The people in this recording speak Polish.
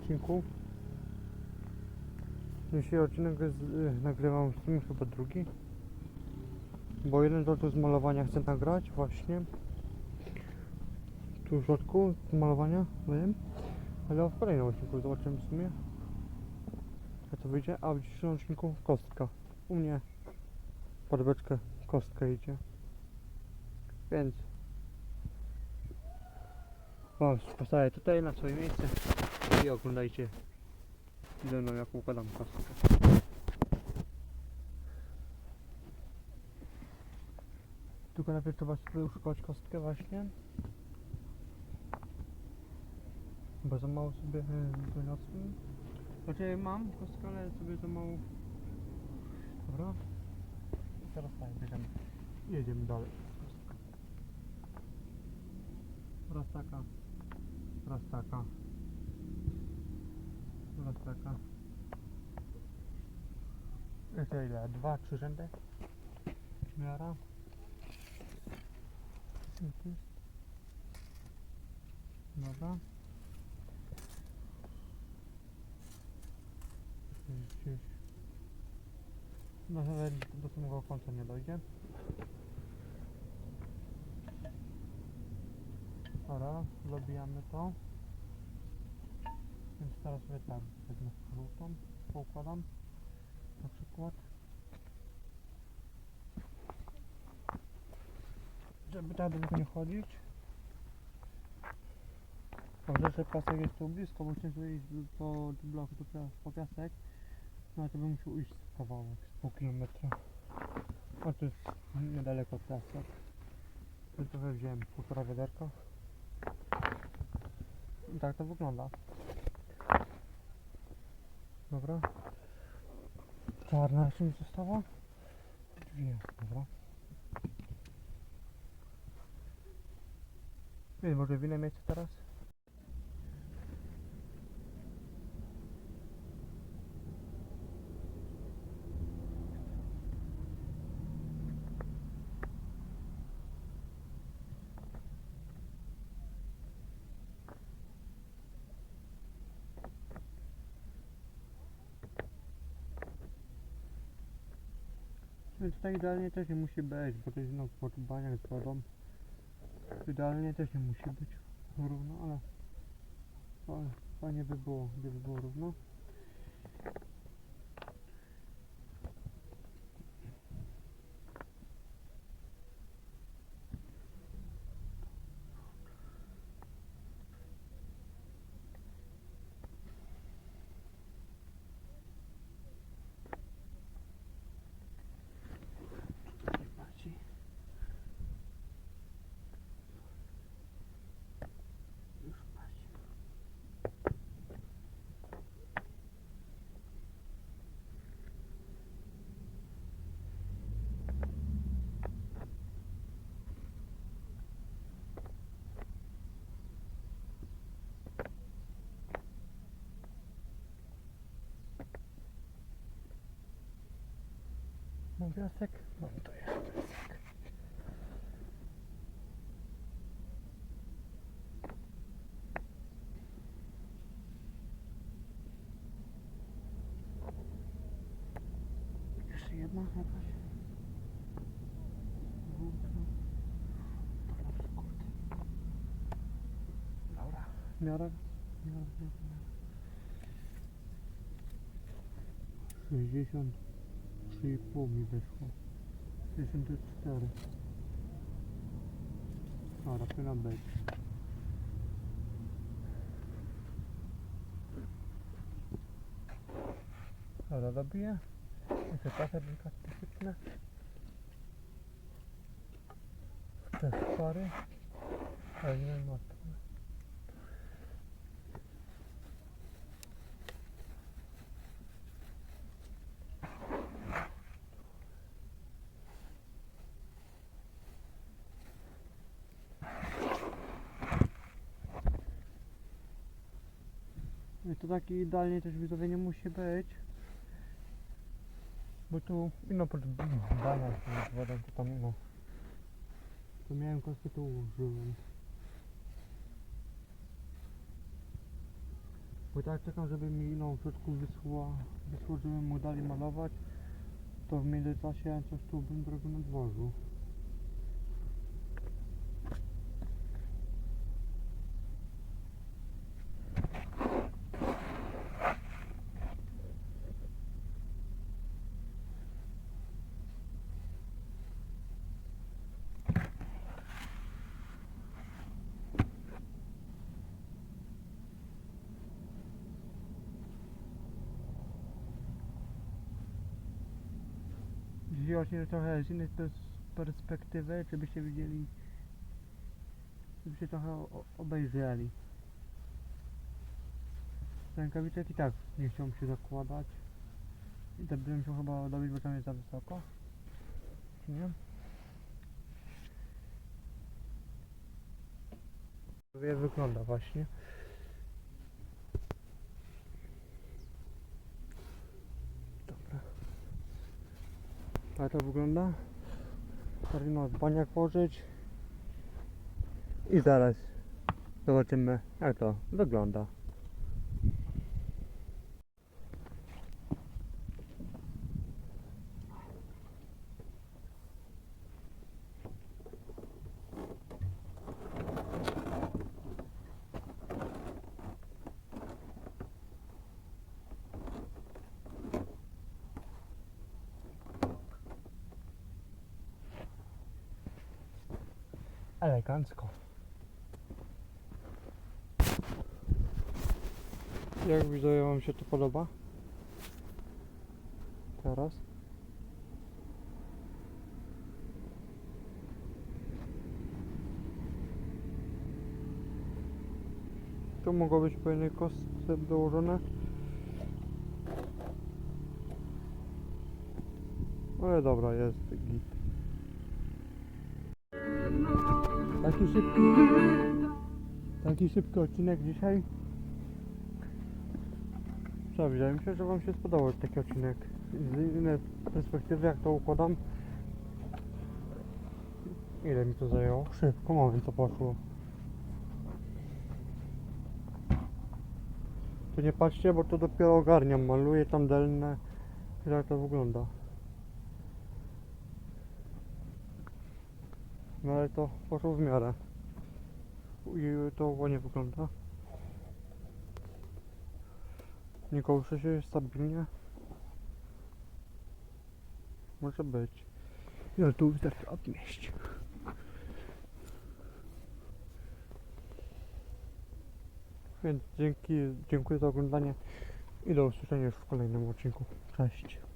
odcinku. Dzisiaj odcinek jest, y, nagrywam w sumie chyba drugi. Bo jeden tu z malowania chcę nagrać właśnie. Tu w środku malowania, wiem. Ale w kolejnym odcinku zobaczymy w sumie. Jak to wyjdzie. A w dzisiejszym odcinku kostka. U mnie pod beczkę kostka idzie. Więc Was postawię tutaj na swoje miejsce i oglądajcie ze mną jak układam kostkę. Tylko najpierw trzeba sobie uszykować kostkę właśnie. Bo za mało sobie e, doniosłem. Znaczy mam kostkę, ale sobie za mało. Dobra. Teraz tak, bierzemy. Jedziemy dalej. Raz taka. Raz taka. Raz taka. Jeszcze ile? Dwa, trzy rzędy? Miara. Dobra. Gdzieś. No do samego końca nie dojdzie. Dobra, zabijamy to. Więc teraz sobie tak, wezmę żółtą, poukładam na przykład. Żeby tak daleko nie chodzić. Dobrze, że pasek jest tu blisko, bo sobie iść po bloku pia- po piasek. No to bym musiał iść kawałek, z pół kilometra. A to jest niedaleko piasek. To trochę wziąłem półtora wiaderka. I tak to wygląda. Dobra. Czarna jeszcze mi została. Dwie, dobra. Nie, może w inne miejsce teraz? Więc tutaj idealnie też nie musi być, bo to jest no pod baniak z wodą. Idealnie też nie musi być równo, ale, ale fajnie by było, gdyby było równo. Mam piasek? Mam to jest piasek. Jeszcze jedna jakaś? Dobra? Miara, miara, miara. 60 3,5 mi wyszło. 64. Dobra, powinna być. Dobra, dobiję. Jeszcze trochę delikatnie sypnę. W te szpary. Ale nie wiem, jak to. I to taki idealnie też widzowie nie musi być. Bo tu ino pod bania to tam no. To miałem kostkę to użyłem. Bo tak czekam, żeby mi no w środku wyschła, wyschło, żebym mu dali malować. To w międzyczasie coś tu bym zrobił na dworzu. Dzisiaj właśnie trochę z innej pers- perspektywy, żebyście widzieli, żebyście trochę obejrzeli. Rękawiczek i tak nie chciał się zakładać. I tak bym się chyba dobić, bo tam jest za wysoko. Czy nie? Jak wygląda właśnie. Tak to wygląda. Powinno baniak włożyć. I zaraz zobaczymy jak to wygląda. Elegancko. Jak widzę, wam się to podoba? Teraz? Tu mogło być po jednej kostce dołożone. Ale dobra, jest git. Taki szybki, taki szybki odcinek dzisiaj. Co, wydaje mi się, że Wam się spodobał taki odcinek. Z innej perspektywy, jak to układam. Ile mi to zajęło? Szybko, moment, to poszło. Tu nie patrzcie, bo to dopiero ogarniam. Maluję tam delne. Jak to wygląda. No ale to poszło w miarę. I to ładnie wygląda. Nie kołszy się stabilnie. Może być. Ja tu wystarczy odmieść. Więc dzięki, dziękuję za oglądanie i do usłyszenia już w kolejnym odcinku. Cześć.